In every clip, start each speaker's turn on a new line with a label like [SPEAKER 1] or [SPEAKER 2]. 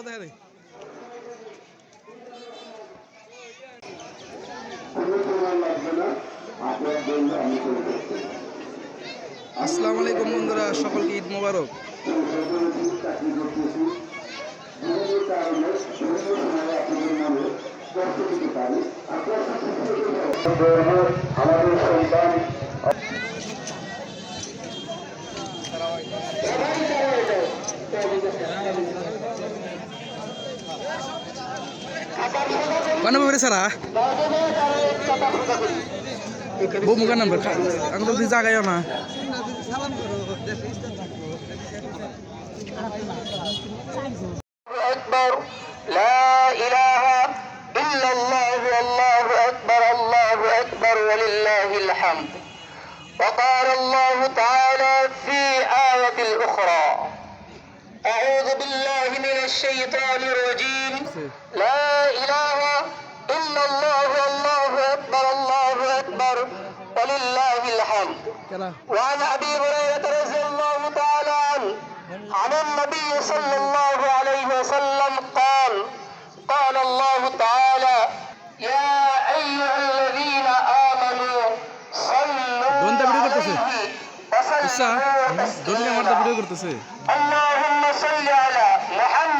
[SPEAKER 1] তোমারও দেখা দেয় আসসালামু আলাইকুম বন্ধুরা সকলকে ঈদ মোবারক।
[SPEAKER 2] আমাদের সন্তান
[SPEAKER 1] কানে বাবারে সারা বউ মুখার নাম্বার আমি তো তুই জাগাইও না
[SPEAKER 2] أكبر لا إله إلا الله الله أكبر الله أكبر ولله الحمد وقال الله تعالى في آية أخرى أعوذ بالله من الشيطان الرجيم لا إله إلا الله الله أكبر الله أكبر ولله الحمد وعن أبي هريرة رضي الله تعالى عنه عن النبي صلى الله عليه وسلم قال قال الله تعالى يا أيها الذين آمنوا صلوا عليه وسلموا تسليما صل على محمد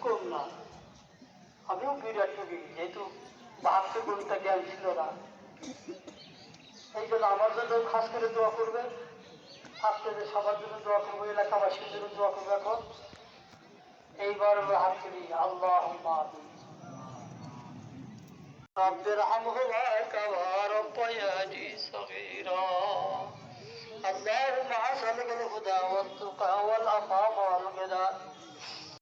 [SPEAKER 2] কম না আমিও বিরাট রোগী যেহেতু ভাবতে গণিতা জ্ঞান ছিল না এই জন্য আমার জন্য খাস করে দোয়া করবেন আপনাদের সবার জন্য দোয়া করবো এলাকাবাসীর জন্য দোয়া করবো এখন এইবার হাত করি আল্লাহ رب ارحمهما كما ربياني صغيرا اللهم اسالك الهدى والتقى والعفاف والغنى